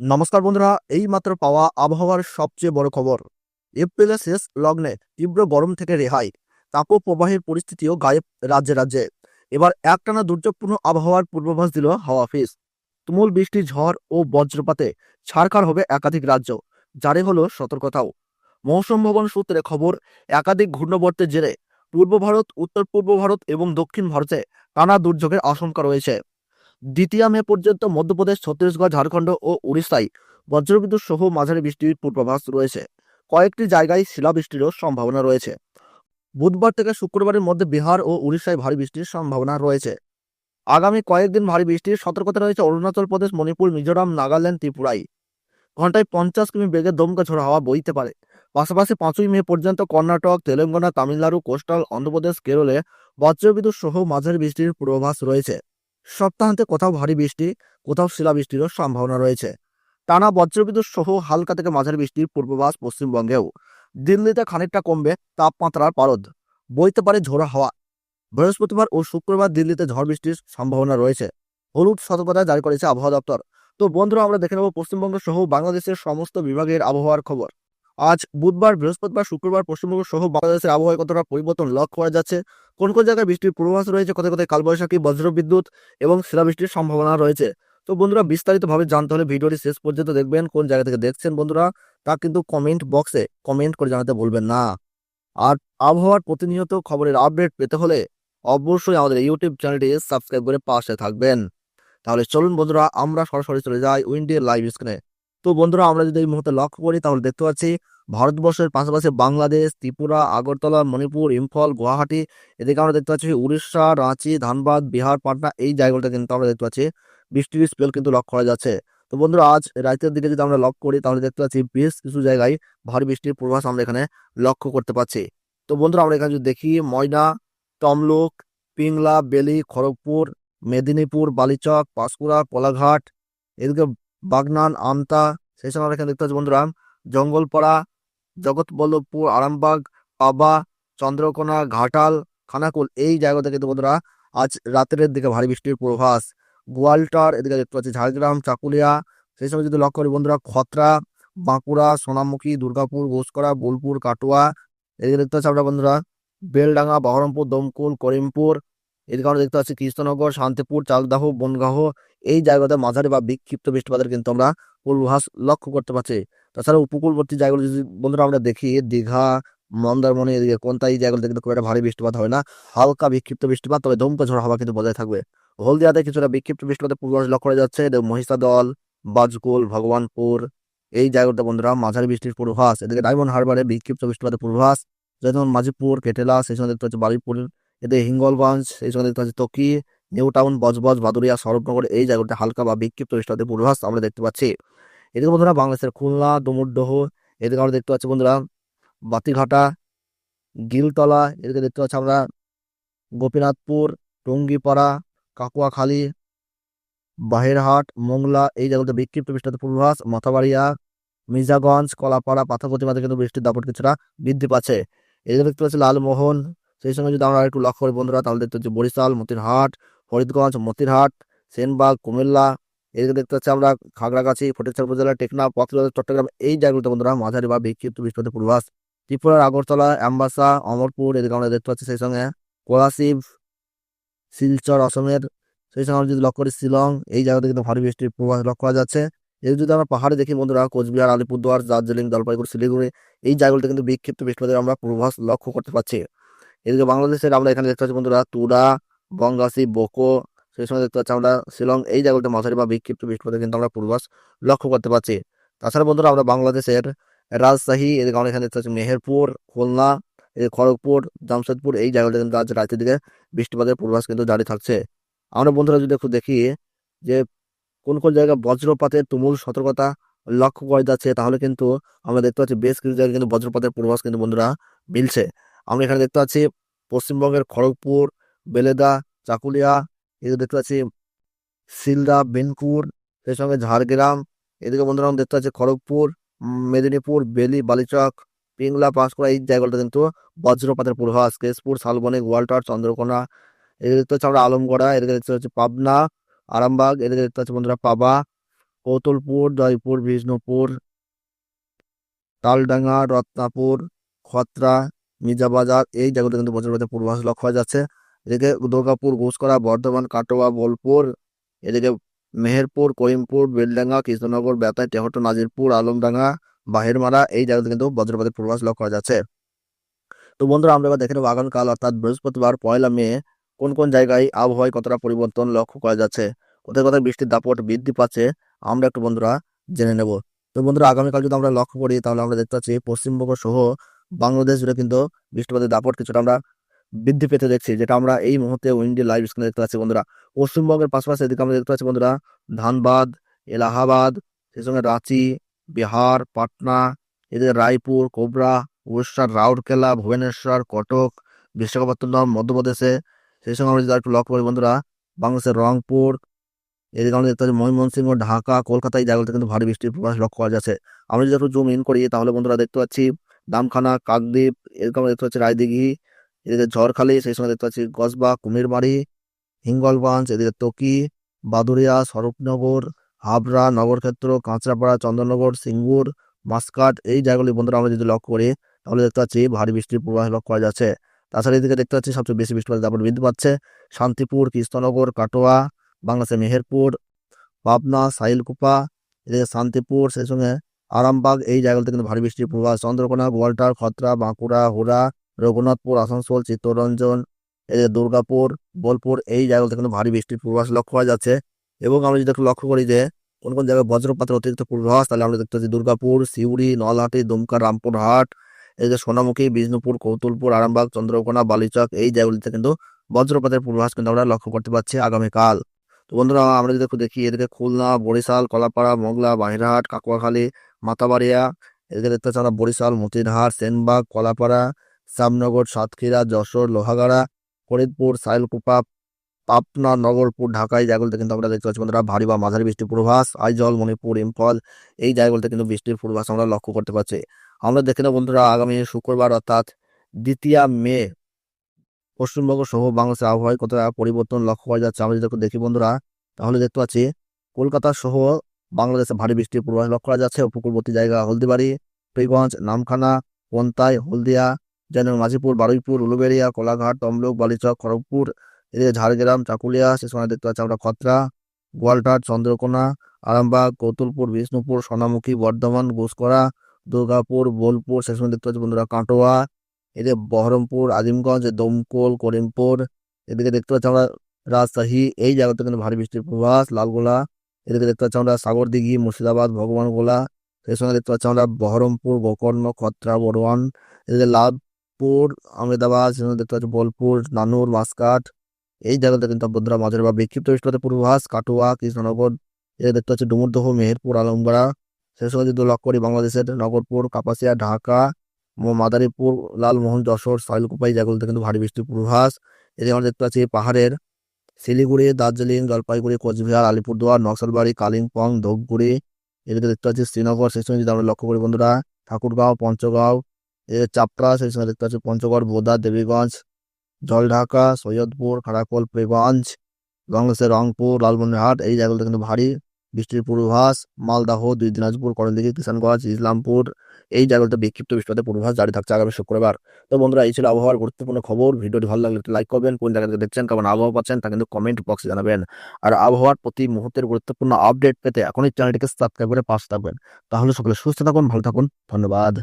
নমস্কার বন্ধুরা এই মাত্র পাওয়া আবহাওয়ার সবচেয়ে বড় খবর। এপ্রিলের শেষ লগ্নে তীব্র গরম থেকে রেহাই তাপ প্রবাহের পরিস্থিতিও গায়েব রাজ্যে রাজ্যে। এবার একটানা দুর্যোগপূর্ণ আবহাওয়ার পূর্বাভাস দিল হাওয়া অফিস। তুমুল বৃষ্টি, ঝড় ও বজ্রপাতে ছাড়খাড় হবে একাধিক রাজ্য জারি হলো সতর্কতাও। মৌসুম ভবন সূত্রে খবর, একাধিক ঘূর্ণবর্তের জেরে পূর্ব ভারত, উত্তর পূর্ব ভারত এবং দক্ষিণ ভারতে টানা দুর্যোগের আশঙ্কা রয়েছে। দ্বিতীয় মে পর্যন্ত মধ্যপ্রদেশ, ছত্তিশগড়, ঝাড়খণ্ড ও উড়িষ্যায় বজ্রবিদ্যুৎ সহ মাঝারি বৃষ্টির পূর্বাভাস রয়েছে। কয়েকটি জায়গায় শিলাবৃষ্টিরও সম্ভাবনা রয়েছে। বুধবার থেকে শুক্রবারের মধ্যে বিহার ও উড়িষ্যায় ভারী বৃষ্টির সম্ভাবনা রয়েছে। আগামী কয়েকদিন ভারী বৃষ্টির সতর্কতা রয়েছে অরুণাচল প্রদেশ, মণিপুর, মিজোরাম, নাগাল্যান্ড, ত্রিপুরায়। ঘন্টায় পঞ্চাশ কিমি বেগে দমকা ঝোড়ো হাওয়া বইতে পারে। পাশাপাশি পাঁচই মে পর্যন্ত কর্ণাটক, তেলেঙ্গানা, তামিলনাড়ু, কোস্টাল, অন্ধ্রপ্রদেশ, কেরলে বজ্রবিদ্যুৎ সহ মাঝারি বৃষ্টির পূর্বাভাস রয়েছে। সপ্তাহান্তে কোথাও ভারী বৃষ্টি, কোথাও শিলাবৃষ্টিরও সম্ভাবনা রয়েছে। টানা বজ্রবিদ্যুৎ সহ হালকা থেকে মাঝারি বৃষ্টির পূর্বাভাস পশ্চিমবঙ্গেও। দিল্লিতে খানিকটা কমবে তাপমাত্রার পারদ, বইতে পারে ঝোড়ো হাওয়া। বৃহস্পতিবার ও শুক্রবার দিল্লিতে ঝড় বৃষ্টির সম্ভাবনা রয়েছে। হলুদ সতর্কতা জারি করেছে আবহাওয়া দপ্তর। তো বন্ধুরা, আমরা দেখে নেব পশ্চিমবঙ্গ সহ বাংলাদেশের সমস্ত বিভাগের আবহাওয়ার খবর। আজ বুধবার, বৃহস্পতিবার, শুক্রবার, পশ্চিমবঙ্গ সহ বাংলাদেশের আবহাওয়ায় কতটা পরিবর্তন লক্ষ্য করা যাচ্ছে কোন কোন জায়গায় বৃষ্টির পূর্বাভাস রয়েছে, কোথায় কোথায় কালবৈশাখী, বজ্রবিদ্যুৎ এবং শিলাবৃষ্টির সম্ভাবনা রয়েছে। তো বন্ধুরা, বিস্তারিতভাবে জানতে হলে ভিডিওটি শেষ পর্যন্ত দেখবেন, কোন জায়গা থেকে দেখছেন বন্ধুরা, তা কিন্তু কমেন্ট বক্সে কমেন্ট করে জানাতে বলবেন না। আর আবহাওয়ার প্রতিনিয়ত খবরের আপডেট পেতে হলে অবশ্যই আমাদের ইউটিউব চ্যানেলটি সাবস্ক্রাইব করে পাশে থাকবেন। তাহলে চলুন বন্ধুরা, আমরা সরাসরি চলে যাই উইন্ডির লাইভ স্ক্রিনে তো বন্ধুরা, আমরা যদি এই মুহূর্তে লক্ষ্য করি, তাহলে দেখতে পাচ্ছি ভারতবর্ষের পাশাপাশি বাংলাদেশ, ত্রিপুরা, আগরতলা, মণিপুর, ইম্ফল, গুয়াহাটি, এদিকে আমরা দেখতে পাচ্ছি উড়িষ্যা, রাঁচি, ধানবাদ, বিহার, পাটনা, এই জায়গাগুলোতে কিন্তু আমরা দেখতে পাচ্ছি বৃষ্টির স্পেল কিন্তু লক্ষ্য করা যাচ্ছে। তো বন্ধুরা, আজ রাতের দিকে যদি আমরা লক্ষ্য করি, তাহলে দেখতে পাচ্ছি বেশ কিছু জায়গায় ভারী বৃষ্টির পূর্বাভাস আমরা এখানে লক্ষ্য করতে পাচ্ছি। তো বন্ধুরা, আমরা এখানে যদি দেখি ময়না, তমলুক, পিংলা, বেলি, খড়গপুর, মেদিনীপুর, বালিচক, পাঁশকুড়া, কোলাঘাট, এদিকে বাগনান, আমতা, সেই সময় আমরা এখানে দেখতে পাচ্ছি বন্ধুরা। জঙ্গলপাড়া জগৎবল্লভপুর, আরামবাগ, পাবা, চন্দ্রকোনা, ঘাটাল, খানাকুল এই জায়গাতে কিন্তু বন্ধুরা আজ রাতের দিকে ভারী বৃষ্টির পূর্বাভাস। গোয়ালটার এদিকে দেখতে পাচ্ছি ঝাড়গ্রাম, চাকুলিয়া, সেই সময় যদি লক্ষ্য করি বন্ধুরা খতরা, বাঁকুড়া, সোনামুখী, দুর্গাপুর, ঘোষকরা, বোলপুর, কাটোয়া, এদিকে দেখতে পাচ্ছি আমরা বন্ধুরা বেলডাঙ্গা, বহরমপুর, দমকুল, করিমপুর, এদিকে আমরা দেখতে পাচ্ছি কৃষ্ণনগর, শান্তিপুর, চালদাহ, বনগাহ, এই জায়গাতে মাঝারি বা বিক্ষিপ্ত বৃষ্টিপাতের কিন্তু আমরা পূর্বাভাস লক্ষ্য করতে পারছি। তাছাড়া উপকূলবর্তী জায়গাগুলো যদি বন্ধুরা আমরা দেখি, দীঘা, মন্দারমণি এদিকে কোনটা এই জায়গাগুলোতে কিন্তু খুব একটা ভারী বৃষ্টিপাত হয় না। হালকা বিক্ষিপ্ত বৃষ্টিপাত, তবে দমকা ঝড় হাওয়া কিন্তু বজায় থাকবে। হলদিয়াতে কিছুটা বিক্ষিপ্ত বৃষ্টিপাতের পূর্বাভাস লক্ষ্য করা যাচ্ছে। মহিষাদল, বাজকুল, ভগবানপুর, এই জায়গাতে বন্ধুরা মাঝারি বৃষ্টির পূর্বাভাস। এদিকে ডায়মন্ড হারবারে বিক্ষিপ্ত বৃষ্টিপাতের পূর্বাভাস। যেমন মাঝিপুর, কেটেলা, সেই সময় দেখতে পাচ্ছি বারুইপুর এতে হিঙ্গলগঞ্জ, সেই সময় দেখতে পাচ্ছি তকি নিউ টাউন বজবজ, ভাদুরিয়া সরবনগর এই জায়গাতে হালকা বা বিক্ষিপ্ত বৃষ্টিপাতের পূর্বাভাস আমরা দেখতে পাচ্ছি। এদিকে বন্ধুরা বাংলাদেশের খুলনা ডুমুরদহ এদিকে আমরা দেখতে পাচ্ছি বন্ধুরা বাতিঘাটা, গিলতলা, এদিকে দেখতে পাচ্ছি আমরা গোপীনাথপুর, টঙ্গিপাড়া, কাকুয়াখালী, বাহেরহাট, মোংলা, এই জায়গাতে বিক্ষিপ্ত বৃষ্টিপাতের পূর্বাভাস, মাথাবাড়িয়া, মির্জাগঞ্জ, কলাপাড়া পাথাপতিমাতে কিন্তু বৃষ্টির দাপট কিছুটা বৃদ্ধি পাচ্ছে। এদিকে দেখতে পাচ্ছি লালমোহন, সেই সঙ্গে যদি আমরা একটু লক্ষ্য করি বন্ধুরা, তাহলে দেখতে পাচ্ছি বরিশাল, মতিরহাট ফরিদগঞ্জ মতিরহাট, সেনবাগ, কুমিল্লা এদিকে দেখতে পাচ্ছি আমরা খাগড়াগাছি ফটিকছড়ি উপজেলা, টেকনাফ পথবাজার চট্টগ্রাম, এই জায়গাগুলোতে বন্ধুরা মাঝারি বা বিক্ষিপ্ত বৃষ্টিপাতের পূর্বাভাস। ত্রিপুরার আগরতলা, অ্যাম্বাসা, অমরপুর, এদিকে আমরা দেখতে পাচ্ছি সেই সঙ্গে কোলাশিব শিলচর, অসমের, সেই সঙ্গে আমরা যদি লক্ষ্য করি শিলং, এই জায়গাতে কিন্তু ভারী বৃষ্টির পূর্বাভাস লক্ষ্য করা যাচ্ছে। এর যদি আমরা পাহাড়ে দেখি বন্ধুরা, কোচবিহার, আলিপুরদুয়ার, দার্জিলিং, জলপাইগুড়ি, শিলিগুড়ি, এই জায়গাগুলোতে কিন্তু বিক্ষিপ্ত বৃষ্টিপাতের আমরা পূর্বাভাস লক্ষ্য করতে পারছি। এদিকে বাংলাদেশের আমরা এখানে দেখতে পাচ্ছি বন্ধুরা, তুরা বঙ্গাসি বোকো সেই সময় দেখতে পাচ্ছি আমরা শিলং, এই জায়গাগুলোতে মাঝারি বা বিক্ষিপ্ত বৃষ্টিপাতের কিন্তু আমরা পূর্বাভাস লক্ষ্য করতে পারছি। তাছাড়া বন্ধুরা, আমরা বাংলাদেশের রাজশাহী এদিকে আমরা এখানে দেখতে পাচ্ছি মেহেরপুর, খুলনা খড়গপুর, জামশেদপুর, এই জায়গাগুলোতে কিন্তু আজ রাতের দিকে বৃষ্টিপাতের পূর্বাভাস কিন্তু জারি থাকছে। আমরা বন্ধুরা যদি একটু দেখি যে কোন কোন জায়গায় বজ্রপাতের তুমুল সতর্কতা লক্ষ্য করা যাচ্ছে, তাহলে কিন্তু আমরা দেখতে পাচ্ছি বেশ কিছু জায়গায় কিন্তু বজ্রপাতের পূর্বাভাস কিন্তু বন্ধুরা মিলছে। আমরা এখানে দেখতে পাচ্ছি পশ্চিমবঙ্গের খড়গপুর, বেলেদা, চাকুলিয়া এদিকে দেখতে পাচ্ছি সিলদা বেনপুর সেই সঙ্গে ঝাড়গ্রাম। এদিকে বন্ধুরা আমরা দেখতে পাচ্ছি খড়গপুর মেদিনীপুর, বেলি, বালিচক, পিংলা, পাঁশকুড়া, এই জায়গাগুলোতে কিন্তু বজ্রপাতের পূর্বাভাস। কেশপুর, শালবনী, গোয়ালটার, চন্দ্রকোনা। এদিকে দেখতে পাচ্ছি আমরা আলমগড়া, এদিকে দেখতে পাচ্ছি পাবনা, আরামবাগ, এদিকে দেখতে পাচ্ছি বন্ধুরা পাবা, কৌতলপুর, জয়পুর, বিষ্ণুপুর, তালডাঙ্গা, রত্নাপুর, খত্রা মির্জাবাজার এই জায়গাগুলো কিন্তু বজ্রপাতের পূর্বাভাস লক্ষ্য করা যাচ্ছে। এদিকে দুর্গাপুর ঘুষকরা বর্ধমান, কাটোয়া, বোলপুর, এদিকে মেহেরপুর, করিমপুর, বেলডাঙ্গা, কৃষ্ণনগর বেতাই টেহট নাজিরপুর, আলমডাঙ্গা, বাহিরমারা, এই জায়গাতে কিন্তু বজ্রপাতের পূর্বাভাস লক্ষ্য করা যাচ্ছে। তো বন্ধুরা, আমরা এবার দেখে নেব আগামীকাল, অর্থাৎ বৃহস্পতিবার, পয়লা মে, কোন কোন জায়গায় আবহাওয়ায় কতটা পরিবর্তন লক্ষ্য করা যাচ্ছে? কোথায় কোথায় বৃষ্টির দাপট বৃদ্ধি পাচ্ছে? আমরা একটু বন্ধুরা জেনে নেব। তো বন্ধুরা, আগামীকাল যদি আমরা লক্ষ্য করি, তাহলে আমরা দেখতে পাচ্ছি পশ্চিমবঙ্গ সহ বাংলাদেশ জুড়ে কিন্তু বৃষ্টিপাতের দাপট কিছুটা আমরা বৃদ্ধি পেতে দেখছি যেটা আমরা এই মুহূর্তে উইন্ডি লাইভ স্ক্রিনে দেখতে পাচ্ছি, বন্ধুরা। পশ্চিমবঙ্গের পাশাপাশি এদিকে আমরা দেখতে পাচ্ছি, বন্ধুরা, ধানবাদ, এলাহাবাদ, সেই সঙ্গে রাঁচি, বিহার, পাটনা এদের রায়পুর, কোবরা উড়িষ্যার রাউরকেলা, ভুবনেশ্বর, কটক, বিশাখাপত্তনম, মধ্যপ্রদেশে। সেই সঙ্গে আমরা যদি একটু লক্ষ্য করি, বন্ধুরা, বাংলাদেশের রংপুর, এদিকে আমরা দেখতে পাচ্ছি ময়মনসিংহ, ঢাকা কলকাতা এই জায়গাগুলোতে কিন্তু ভারী বৃষ্টির প্রবাস লক্ষ্য করা যাচ্ছে। আমরা যদি একটু জুম ইন করি, তাহলে বন্ধুরা দেখতে পাচ্ছি, দামখানা, কাকদ্বীপ, এদিকে আমরা দেখতে পাচ্ছি রায়দিঘি এদিকে ঝড়খালি, সেই সঙ্গে দেখতে পাচ্ছি গসবা কুমিরবাড়ি, হিঙ্গলগঞ্জ, এদিকে তকি বাদুরিয়া স্বরূপনগর, হাবড়া, নগরক্ষেত্র, কাঁচরাপাড়া, চন্দননগর, সিঙ্গুর, মাসকাট, এই জায়গাগুলি বন্ধুরা আমরা যদি লক্ষ্য করি, তাহলে দেখতে পাচ্ছি ভারী বৃষ্টির পূর্বাভাস লক্ষ্য করা যাচ্ছে। তাছাড়া এদিকে দেখতে পাচ্ছি সবচেয়ে বেশি বৃষ্টিপাতের দাপট বৃদ্ধি পাচ্ছে শান্তিপুর, কৃষ্ণনগর, কাটোয়া, বাংলাদেশের মেহেরপুর, পাবনা, সাহিলকুপা, এদিকে শান্তিপুর, সেই সঙ্গে আরামবাগ, এই জায়গাগুলোতে কিন্তু ভারী বৃষ্টির পূর্বাভাস। চন্দ্রকোনা, গোয়ালটার, খতরা, বাঁকুড়া, হুড়া রঘুনাথপুর, আসানসোল, চিত্তরঞ্জন এদিকে দুর্গাপুর, বোলপুর, এই জায়গাগুলোতে কিন্তু ভারী বৃষ্টির পূর্বাভাস লক্ষ্য করা যাচ্ছে। এবং আমরা যদি লক্ষ্য করি যে কোন কোন জায়গায় বজ্রপাতের অতিরিক্ত পূর্বাভাস, তাহলে আমরা দেখতে পাচ্ছি দুর্গাপুর, সিউড়ি, নলহাটি, দুমকা, রামপুরহাট এদিকে সোনামুখী, বিষ্ণুপুর, কৌতুলপুর, আরামবাগ, চন্দ্রকোনা, বালিচক, এই জায়গাগুলিতে কিন্তু বজ্রপাতের পূর্বাভাস কিন্তু আমরা লক্ষ্য করতে পারছি আগামীকাল। তো বন্ধুরা, আমরা যদি দেখি, এদিকে খুলনা, বরিশাল, কলাপাড়া, মোগলা, বাহিরহাট, কাকুয়াখালী, মাতাবাড়িয়া, এদিকে দেখতে পাচ্ছি আমরা বরিশাল মতিরহাট সেনবাগ, কলাপাড়া শ্যামনগর সাতক্ষীরা, যশোর, লোহাগাড়া, ফরিদপুর, সাইলকুপা, পাবনা, নগরপুর, ঢাকা, এই জায়গাগুলোতে কিন্তু আমরা দেখতে পাচ্ছি বন্ধুরা ভারী বা মাঝারি বৃষ্টির পূর্বাভাস। আইজল, মণিপুর, ইম্ফল, এই জায়গাগুলোতে কিন্তু বৃষ্টির পূর্বাভাস আমরা লক্ষ্য করতে পারছি আমরা দেখে নেব বন্ধুরা আগামী শুক্রবার অর্থাৎ দ্বিতীয় মে, পশ্চিমবঙ্গ সহ বাংলাদেশের আবহাওয়ায় কতটা পরিবর্তন লক্ষ্য করা যাচ্ছে আমরা যদি দেখি বন্ধুরা, তাহলে দেখতে পাচ্ছি কলকাতা সহ বাংলাদেশে ভারী বৃষ্টির পূর্বাভাস লক্ষ্য করা যাচ্ছে। উপকূলবর্তী জায়গা হলদিবাড়ি টুইগঞ্জ নামখানা পন্তাই হলদিয়া যেন মাঝিপুর, বারুইপুর, উলুবেড়িয়া, কোলাঘাট, তমলুক, বালিচক, খড়গপুর, এদিকে ঝাড়গ্রাম, চাকুলিয়া সে সময় দেখতে পাচ্ছি আমরা খত্রা গোয়ালটার চন্দ্রকোনা, আরামবাগ, কৌতুলপুর, বিষ্ণুপুর, সোনামুখী, বর্ধমান ঘুষকরা দুর্গাপুর, বোলপুর সে সময় দেখতে পাচ্ছি বন্ধুরা কাটোয়া, এদিকে বহরমপুর, আজিমগঞ্জ, দমকল, করিমপুর, এদিকে দেখতে পাচ্ছি আমরা রাজশাহী, এই জায়গাতে কিন্তু ভারী বৃষ্টির পূর্বাভাস, লালগোলা, এদিকে দেখতে পাচ্ছি আমরা সাগরদিঘি, মুর্শিদাবাদ, ভগবানগোলা সেই সঙ্গে দেখতে পাচ্ছি আমরা বহরমপুর, গোকর্ণ, খত্রা, বড়োয়ান, এদিকে লাভপুর আহমেদাবাদ, সেখানে দেখতে পাচ্ছি বোলপুর, নানুর, মাসকাট। এই জায়গাতে কিন্তু বন্ধুরা মাঝের বা বিক্ষিপ্ত বৃষ্টিপাতের পূর্বাভাস, কাটোয়া, কৃষ্ণনগর। এদিকে দেখতে পাচ্ছি ডুমুরদহ, মেহেরপুর, আলমগড়া। সে সময় যদি লক্ষ্য করি বাংলাদেশের নগরপুর, কাপাসিয়া, ঢাকা মাদারীপুর, লালমোহন, যশোর এই জায়গাগুলোতে কিন্তু ভারী বৃষ্টির পূর্বাভাস। এদিকে আমরা দেখতে পাচ্ছি পাহাড়ের শিলিগুড়ি, দার্জিলিং, জলপাইগুড়ি, কোচবিহার, আলিপুরদুয়ার, নকশালবাড়ি, কালিম্পং, ধূপগুড়ি। এদিকে দেখতে পাচ্ছি শ্রীনগর, সেই সময় যদি আমরা লক্ষ্য করি বন্ধুরা, ঠাকুরগাঁও, পঞ্চগাঁও এদিকে চাপড়া, সেই সঙ্গে দেখতে পাচ্ছি পঞ্চগড়, বোদা, দেবীগঞ্জ, জলঢাকা, সৈয়দপুর খারাকোল পেগঞ্জ, বাংলাদেশের রংপুর, লালমনিরহাট, এই জায়গাগুলোতে কিন্তু ভারী বৃষ্টির পূর্বাভাস। মালদাহ দুই দিনাজপুর করণদিঘি কিষানগঞ্জ, ইসলামপুর, এই জায়গাগুলোতে বিক্ষিপ্ত বৃষ্টিপাতের পূর্বাভাস জারি থাকছে আগামী শুক্রবার। তো বন্ধুরা, এই ছিল আবহাওয়ার গুরুত্বপূর্ণ খবর। ভিডিওটি ভালো লাগলে লাইক করবেন, কোন জায়গা থেকে দেখছেন, কেমন আবহাওয়া পাচ্ছেন, তা কিন্তু কমেন্ট বক্সে জানাবেন। আর আবহাওয়ার প্রতি মুহূর্তের গুরুত্বপূর্ণ আপডেট পেতে এখনই চ্যানেলটিকে সাবস্ক্রাইব করে পাশে থাকবেন। তাহলে সকলে সুস্থ থাকুন, ভালো থাকুন, ধন্যবাদ।